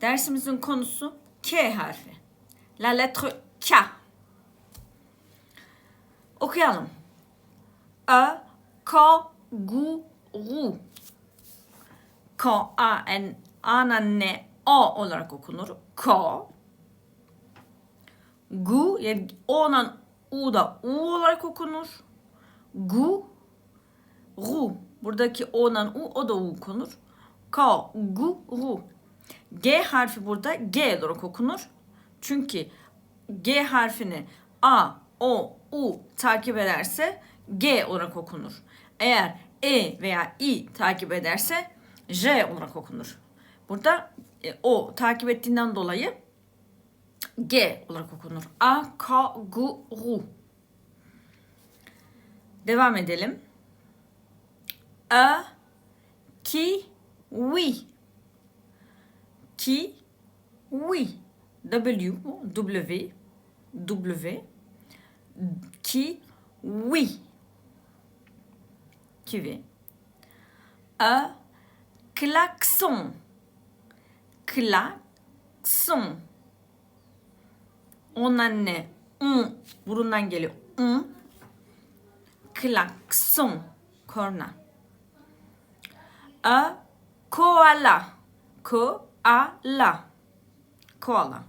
Dersimizin konusu K harfi. La lettre K. Okuyalım. Ö, K, Gu, Ru. K, A, N, Ana, N, A olarak okunur. K. Gu, yani O'dan U da U olarak okunur. Gu, Ru. Buradaki O'dan U, o da U okunur. K, Gu, Ru. G harfi burada G olarak okunur. Çünkü G harfini A, O, U takip ederse G olarak okunur. Eğer E veya I takip ederse J olarak okunur. Burada e, O takip ettiğinden dolayı G olarak okunur. A, K, G, Ru. Devam edelim. Ö, ki, oui. Ki, oui. W, W, W. Ki, oui. Kiwi. Ö, klaxon. Klaxon. Ondan ne? Un. Burundan geliyor. Un. Klakson. Korna. Ö, koala. Аля. Кола.